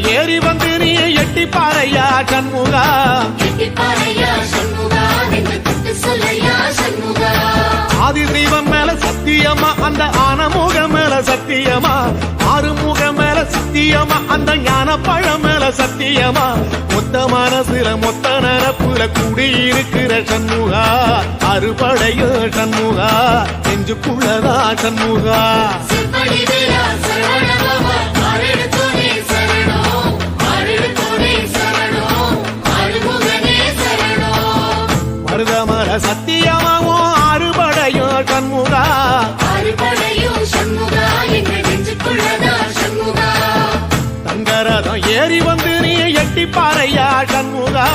ஏறி வந்து நீ எட்டி பாறையா கண்முகா ஆதி தெய்வம் மேல சத்தியமா அந்த ஆனமுக மேல சத்தியமா. ஆறுமுக மேல சத்தியமா அந்த ஞான பழம் மேல சத்தியமா. மொத்த மனசுல மொத்த நரப்புல கூடியிருக்கிற சண்முகா. அறுபடையோ சண்முகா. நெஞ்சுக்குள்ளதா சண்முகா. மருதமர சத்தியமாவும் அறுபடையோ கண்முகா தங்கரதம் ஏறி வந்து நீ எட்டி பாறையா கண்முகா